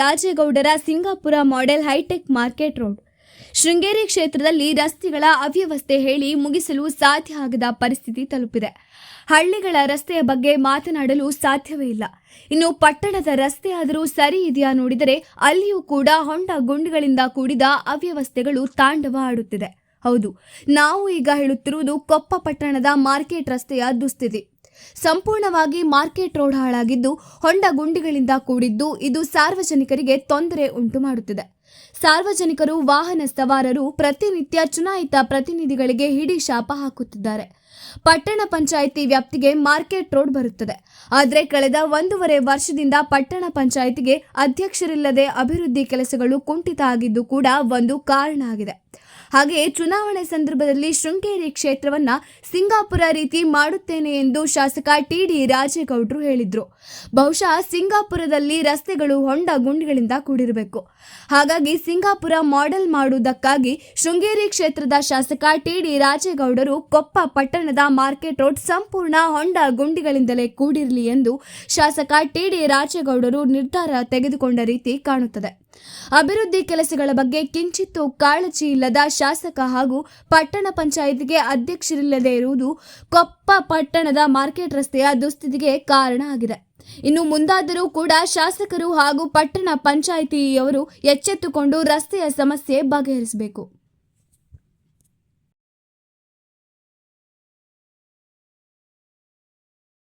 ರಾಜೇಗೌಡರ Singapore model hi-tech market road. Sringeri ಕ್ಷೇತ್ರದಲ್ಲಿ ರಸ್ತೆಗಳ ಅವ್ಯವಸ್ಥೆ ಹೇಳಿ ಮುಗಿಸಲು ಸಾಧ್ಯ ಆಗದ ಪರಿಸ್ಥಿತಿ ತಲುಪಿದೆ. ಹಳ್ಳಿಗಳ ರಸ್ತೆಯ ಬಗ್ಗೆ ಮಾತನಾಡಲು ಸಾಧ್ಯವೇ ಇಲ್ಲ. ಇನ್ನು ಪಟ್ಟಣದ ರಸ್ತೆ ಆದರೂ ಸರಿ ಇದೆಯಾ ನೋಡಿದರೆ ಅಲ್ಲಿಯೂ ಕೂಡ ಹೊಂಡ ಗುಂಡುಗಳಿಂದ ಕೂಡಿದ ಅವ್ಯವಸ್ಥೆಗಳು ತಾಂಡವ ಆಡುತ್ತಿದೆ. ಹೌದು, ನಾವು ಈಗ ಹೇಳುತ್ತಿರುವುದು ಕೊಪ್ಪ ಪಟ್ಟಣದ ಮಾರ್ಕೆಟ್ ರಸ್ತೆಯ ದುಸ್ಥಿತಿ. ಸಂಪೂರ್ಣವಾಗಿ ಮಾರ್ಕೆಟ್ ರೋಡ್ ಹಾಳಾಗಿದ್ದು ಹೊಂಡ ಗುಂಡಿಗಳಿಂದ ಕೂಡಿದ್ದು ಇದು ಸಾರ್ವಜನಿಕರಿಗೆ ತೊಂದರೆ ಉಂಟು ಮಾಡುತ್ತಿದೆ. ಸಾರ್ವಜನಿಕರು, ವಾಹನ ಸವಾರರು, ಪ್ರತಿನಿತ್ಯ ಚುನಾಯಿತ ಪ್ರತಿನಿಧಿಗಳಿಗೆ ಹಿಡಿ ಶಾಪ ಹಾಕುತ್ತಿದ್ದಾರೆ. ಪಟ್ಟಣ ಪಂಚಾಯಿತಿ ವ್ಯಾಪ್ತಿಗೆ ಮಾರ್ಕೆಟ್ ರೋಡ್ ಬರುತ್ತದೆ. ಆದರೆ ಕಳೆದ ಒಂದೂವರೆ ವರ್ಷದಿಂದ ಪಟ್ಟಣ ಪಂಚಾಯಿತಿಗೆ ಅಧ್ಯಕ್ಷರಿಲ್ಲದೆ ಅಭಿವೃದ್ಧಿ ಕೆಲಸಗಳು ಕುಂಠಿತ ಆಗಿದ್ದು ಕೂಡ ಒಂದು ಕಾರಣ ಆಗಿದೆ. ಹಾಗೆಯೇ ಚುನಾವಣೆ ಸಂದರ್ಭದಲ್ಲಿ ಶೃಂಗೇರಿ ಕ್ಷೇತ್ರವನ್ನ ಸಿಂಗಾಪುರ ರೀತಿ ಮಾಡುತ್ತೇನೆ ಎಂದು ಶಾಸಕ ಟಿಡಿ ರಾಜೇಗೌಡರು ಹೇಳಿದ್ರು. ಬಹುಶಃ ಸಿಂಗಾಪುರದಲ್ಲಿ ರಸ್ತೆಗಳು ಹೊಂಡ ಗುಂಡಿಗಳಿಂದ ಕೂಡಿರಬೇಕು. ಹಾಗಾಗಿ ಸಿಂಗಾಪುರ ಮಾಡೆಲ್ ಮಾಡುವುದಕ್ಕಾಗಿ ಶೃಂಗೇರಿ ಕ್ಷೇತ್ರದ ಶಾಸಕ ಟಿಡಿ ರಾಜೇಗೌಡರು ಕೊಪ್ಪ ಪಟ್ಟಣದ ಮಾರ್ಕೆಟ್ ರೋಡ್ ಸಂಪೂರ್ಣ ಹೊಂಡ ಗುಂಡಿಗಳಿಂದಲೇ ಕೂಡಿರಲಿ ಎಂದು ಶಾಸಕ ಟಿಡಿ ರಾಜೇಗೌಡರು ನಿರ್ಧಾರ ತೆಗೆದುಕೊಂಡ ರೀತಿ ಕಾಣುತ್ತದೆ. ಅಭಿವೃದ್ಧಿ ಕೆಲಸಗಳ ಬಗ್ಗೆ ಕಿಂಚಿತ್ತೂ ಕಾಳಜಿ ಇಲ್ಲದ ಶಾಸಕ ಹಾಗೂ ಪಟ್ಟಣ ಪಂಚಾಯಿತಿಗೆ ಅಧ್ಯಕ್ಷರಿಲ್ಲದೆ ಇರುವುದು ಕೊಪ್ಪ ಪಟ್ಟಣದ ಮಾರ್ಕೆಟ್ ರಸ್ತೆಯ ದುಸ್ಥಿತಿಗೆ ಕಾರಣ ಆಗಿದೆ. ಇನ್ನು ಮುಂದಾದರೂ ಕೂಡ ಶಾಸಕರು ಹಾಗೂ ಪಟ್ಟಣ ಪಂಚಾಯಿತಿಯವರು ಎಚ್ಚೆತ್ತುಕೊಂಡು ರಸ್ತೆಯ ಸಮಸ್ಯೆ ಬಗೆಹರಿಸಬೇಕು.